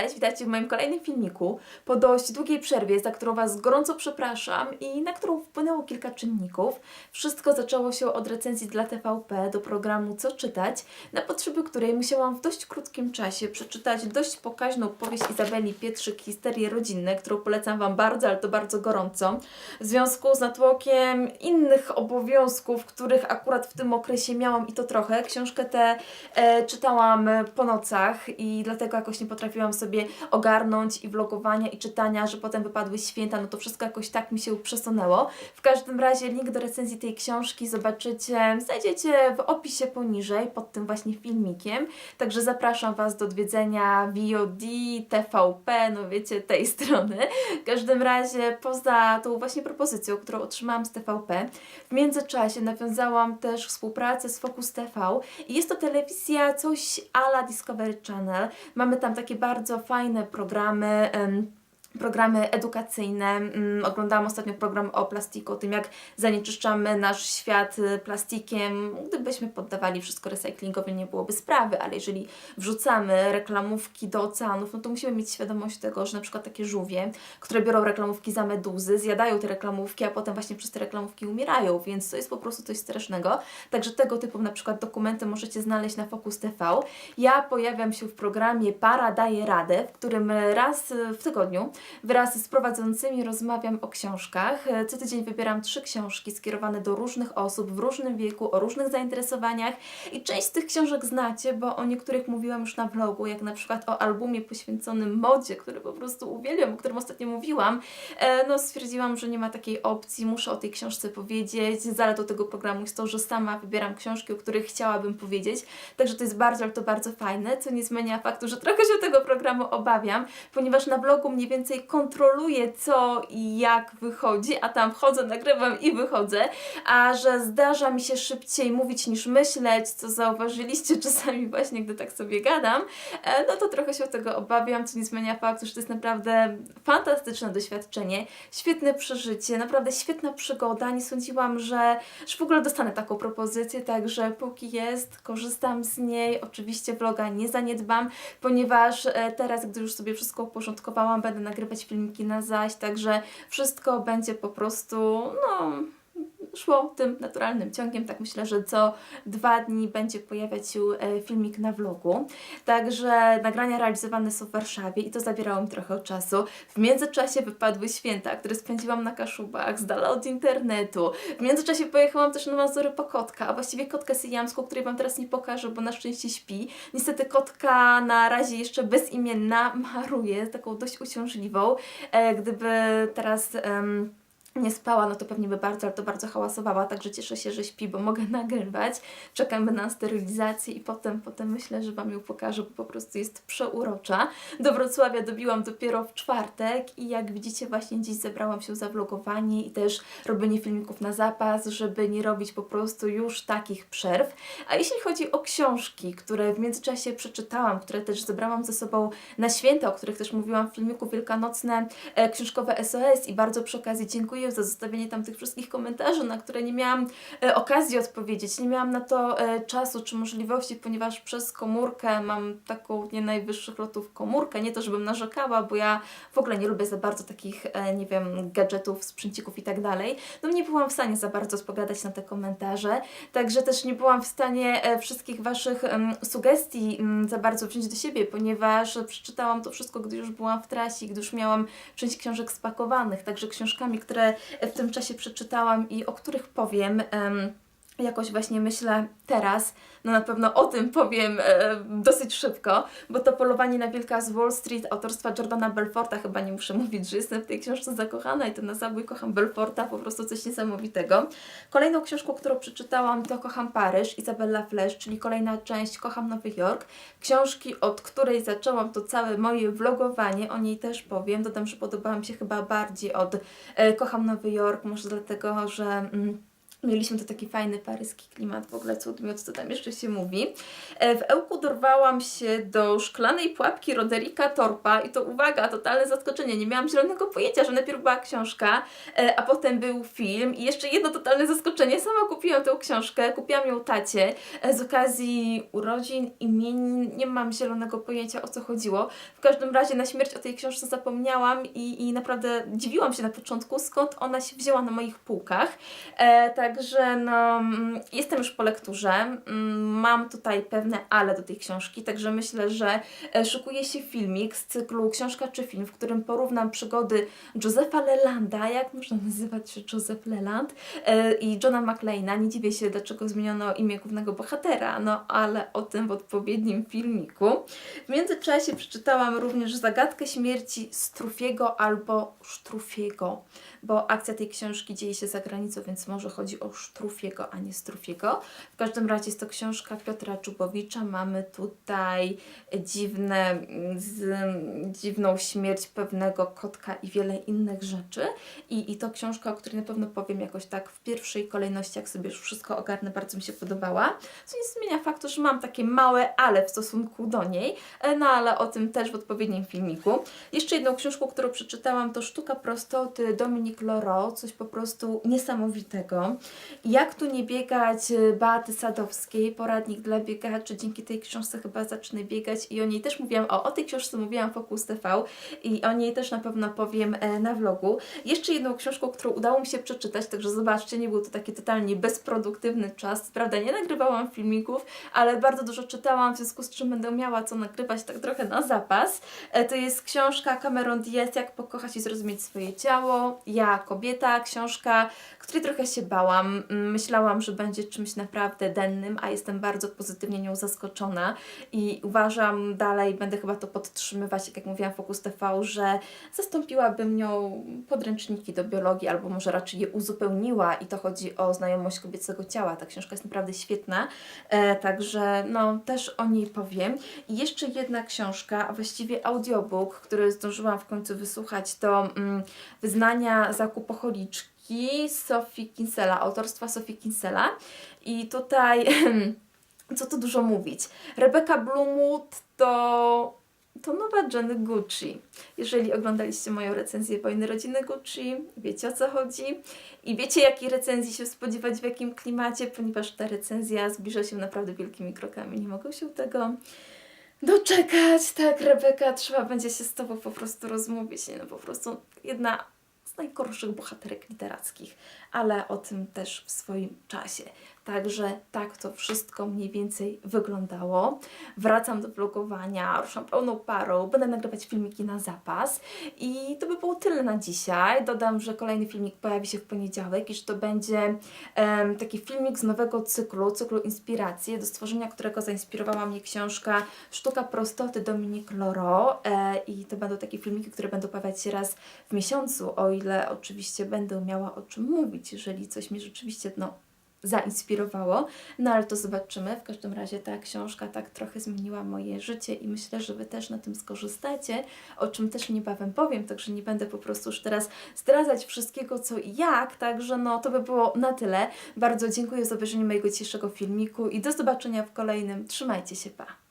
Cześć, witajcie w moim kolejnym filmiku. Po dość długiej przerwie, za którą Was gorąco przepraszam i na którą wpłynęło kilka czynników. Wszystko zaczęło się od recenzji dla TVP do programu Co czytać, na potrzeby której musiałam w dość krótkim czasie przeczytać dość pokaźną powieść Izabeli Pietrzyk Histerie rodzinne, którą polecam Wam bardzo, ale to bardzo gorąco. W związku z natłokiem innych obowiązków, których akurat w tym okresie miałam i to trochę, książkę tę e, czytałam po nocach i dlatego jakoś nie potrafiłam sobie ogarnąć i vlogowania i czytania, że potem wypadły święta, no to wszystko jakoś tak mi się przesunęło. W każdym razie link do recenzji tej książki zobaczycie, znajdziecie w opisie poniżej, pod tym właśnie filmikiem. Także zapraszam Was do odwiedzenia VOD, TVP, no wiecie, tej strony. W każdym razie poza tą właśnie propozycją, którą otrzymałam z TVP, w międzyczasie nawiązałam też współpracę z Focus TV i jest to telewizja coś ala Discovery Channel. Mamy tam takie bardzo fajne programy. Programy edukacyjne. Mm, Oglądałam ostatnio program o plastiku, o tym jak zanieczyszczamy nasz świat y, plastikiem. Gdybyśmy poddawali wszystko recyklingowi, nie byłoby sprawy, ale jeżeli wrzucamy reklamówki do oceanów, no to musimy mieć świadomość tego, że na przykład takie żółwie, które biorą reklamówki za meduzy, zjadają te reklamówki, a potem właśnie przez te reklamówki umierają, więc to jest po prostu coś strasznego. Także tego typu na przykład dokumenty możecie znaleźć na Focus TV. Ja pojawiam się w programie Para daje radę, w którym raz w tygodniu wraz z prowadzącymi rozmawiam o książkach. Co tydzień wybieram trzy książki skierowane do różnych osób w różnym wieku, o różnych zainteresowaniach i część z tych książek znacie, bo o niektórych mówiłam już na vlogu, jak na przykład o albumie poświęconym modzie, który po prostu uwielbiam, o którym ostatnio mówiłam. E, No stwierdziłam, że nie ma takiej opcji, muszę o tej książce powiedzieć. Zaletą tego programu jest to, że sama wybieram książki, o których chciałabym powiedzieć, także to jest bardzo, ale to bardzo fajne, co nie zmienia faktu, że trochę się tego programu obawiam, ponieważ na blogu mniej więcej kontroluję co i jak wychodzi, a tam wchodzę, nagrywam i wychodzę, a że zdarza mi się szybciej mówić niż myśleć, co zauważyliście czasami właśnie, gdy tak sobie gadam, e, no to trochę się tego obawiam, co nie zmienia faktu, że to jest naprawdę fantastyczne doświadczenie, świetne przeżycie, naprawdę świetna przygoda, nie sądziłam, że, że w ogóle dostanę taką propozycję, także póki jest, korzystam z niej, oczywiście vloga nie zaniedbam, ponieważ e, teraz, gdy już sobie wszystko uporządkowałam, będę nagrywać filmiki na zaś, także wszystko będzie po prostu, no, szło tym naturalnym ciągiem. Tak myślę, że co dwa dni będzie pojawiać się e, filmik na vlogu. Także nagrania realizowane są w Warszawie i to zabierało mi trochę czasu. W międzyczasie wypadły święta, które spędziłam na Kaszubach, z dala od internetu. W międzyczasie pojechałam też na Mazury po kotka, a właściwie kotkę syjamską, której Wam teraz nie pokażę, bo na szczęście śpi. Niestety kotka na razie jeszcze bezimienna maruje, taką dość uciążliwą. E, gdyby teraz... nie spała, no to pewnie by bardzo, ale to bardzo hałasowała, także cieszę się, że śpi, bo mogę nagrywać. Czekamy na sterylizację i potem, potem myślę, że Wam ją pokażę, bo po prostu jest przeurocza. Do Wrocławia dobiłam dopiero w czwartek i jak widzicie właśnie dziś zebrałam się za vlogowanie i też robienie filmików na zapas, żeby nie robić po prostu już takich przerw. A jeśli chodzi o książki, które w międzyczasie przeczytałam, które też zebrałam ze sobą na święta, o których też mówiłam w filmiku wielkanocne, e, książkowe SOS i bardzo przy okazji dziękuję za zostawienie tam tych wszystkich komentarzy, na które nie miałam e, okazji odpowiedzieć. Nie miałam na to e, czasu czy możliwości, ponieważ przez komórkę mam taką nie najwyższych lotów komórkę. Nie to, żebym narzekała, bo ja w ogóle nie lubię za bardzo takich, e, nie wiem, gadżetów, sprzęcików i tak dalej. No nie byłam w stanie za bardzo spoglądać na te komentarze, także też nie byłam w stanie wszystkich Waszych sugestii em, za bardzo wziąć do siebie, ponieważ przeczytałam to wszystko, gdy już byłam w trasie, gdy już miałam część książek spakowanych, także książkami, które w tym czasie przeczytałam i o których powiem. em, Jakoś właśnie myślę teraz, no na pewno o tym powiem e, dosyć szybko, bo to Polowanie na Wilka z Wall Street autorstwa Jordana Belforta, chyba nie muszę mówić, że jestem w tej książce zakochana i to na zabój kocham Belforta, po prostu coś niesamowitego. Kolejną książką, którą przeczytałam to Kocham Paryż, Izabella Flesch, czyli kolejna część Kocham Nowy Jork. Książki, od której zaczęłam to całe moje vlogowanie, o niej też powiem. Dodam, że podobała mi się chyba bardziej od e, Kocham Nowy Jork, może dlatego, że... Mm, Mieliśmy to taki fajny paryski klimat, w ogóle cud miód, co tam jeszcze się mówi. E, W Ełku dorwałam się do szklanej pułapki Roderika Torpa i to uwaga, totalne zaskoczenie. Nie miałam zielonego pojęcia, że najpierw była książka, e, a potem był film i jeszcze jedno totalne zaskoczenie. Sama kupiłam tę książkę, kupiłam ją tacie e, z okazji urodzin, imienin. Nie mam zielonego pojęcia o co chodziło. W każdym razie na śmierć o tej książce zapomniałam i, i naprawdę dziwiłam się na początku, skąd ona się wzięła na moich półkach. E, także no, mm, jestem już po lekturze. Mm, Mam tutaj pewne ale do tej książki, także myślę, że e, szykuje się filmik z cyklu Książka czy film, w którym porównam przygody Josepha Lelanda, jak można nazywać się Joseph Leland, e, i Johna McLeana. Nie dziwię się, dlaczego zmieniono imię głównego bohatera, no ale o tym w odpowiednim filmiku. W międzyczasie przeczytałam również Zagadkę śmierci Strufiego albo Sztrufiego, bo akcja tej książki dzieje się za granicą, więc może chodzi o Sztrufiego, a nie Strufiego. W każdym razie jest to książka Piotra Czubowicza. Mamy tutaj dziwne, mm, z, dziwną śmierć pewnego kotka i wiele innych rzeczy. I, I to książka, o której na pewno powiem jakoś tak w pierwszej kolejności, jak sobie już wszystko ogarnę, bardzo mi się podobała. Co nie zmienia faktu, że mam takie małe ale w stosunku do niej, e, no ale o tym też w odpowiednim filmiku. Jeszcze jedną książką, którą przeczytałam, to Sztuka prostoty Dominique Loro, coś po prostu niesamowitego. Jak tu nie biegać e, Beaty Sadowskiej, poradnik dla biegaczy. Dzięki tej książce chyba zacznę biegać i o niej też mówiłam, o, o tej książce mówiłam Focus TV i o niej też na pewno powiem e, na vlogu. Jeszcze jedną książką, którą udało mi się przeczytać, także zobaczcie, nie był to taki totalnie bezproduktywny czas. Prawda, nie nagrywałam filmików, ale bardzo dużo czytałam, w związku z czym będę miała co nagrywać tak trochę na zapas. E, to jest książka Cameron Diaz, Jak pokochać i zrozumieć swoje ciało. Ja, kobieta, książka, której trochę się bałam. Mm, Myślałam, że będzie czymś naprawdę dennym, a jestem bardzo pozytywnie nią zaskoczona i uważam dalej, będę chyba to podtrzymywać, tak jak mówiłam w Focus TV, że zastąpiłabym nią podręczniki do biologii, albo może raczej je uzupełniła i to chodzi o znajomość kobiecego ciała. Ta książka jest naprawdę świetna, e, także no też o niej powiem. I jeszcze jedna książka, a właściwie audiobook, który zdążyłam w końcu wysłuchać, to mm, Wyznania zakupocholiczki Sophie Kinsella, autorstwa Sophie Kinsella. I tutaj, co tu dużo mówić, Rebecca Bloomwood to to nowa Jenny Gucci. Jeżeli oglądaliście moją recenzję Wojny Rodziny Gucci, wiecie o co chodzi i wiecie jakiej recenzji się spodziewać, w jakim klimacie, ponieważ ta recenzja zbliża się naprawdę wielkimi krokami. Nie mogę się tego doczekać. Tak, Rebeka, trzeba będzie się z Tobą po prostu rozmówić. Nie, no po prostu jedna najgorszych bohaterek literackich, ale o tym też w swoim czasie. Także tak to wszystko mniej więcej wyglądało. Wracam do vlogowania, ruszam pełną parą, będę nagrywać filmiki na zapas i to by było tyle na dzisiaj. Dodam, że kolejny filmik pojawi się w poniedziałek i że to będzie em, taki filmik z nowego cyklu, cyklu inspiracji, do stworzenia którego zainspirowała mnie książka Sztuka prostoty Dominique Loro e, i to będą takie filmiki, które będą pojawiać się raz w miesiącu, o ile oczywiście będę miała o czym mówić, jeżeli coś mnie rzeczywiście no, zainspirowało, no ale to zobaczymy. W każdym razie ta książka tak trochę zmieniła moje życie i myślę, że Wy też na tym skorzystacie, o czym też niebawem powiem, także nie będę po prostu już teraz zdradzać wszystkiego co i jak, także no to by było na tyle. Bardzo dziękuję za obejrzenie mojego dzisiejszego filmiku i do zobaczenia w kolejnym. Trzymajcie się, pa!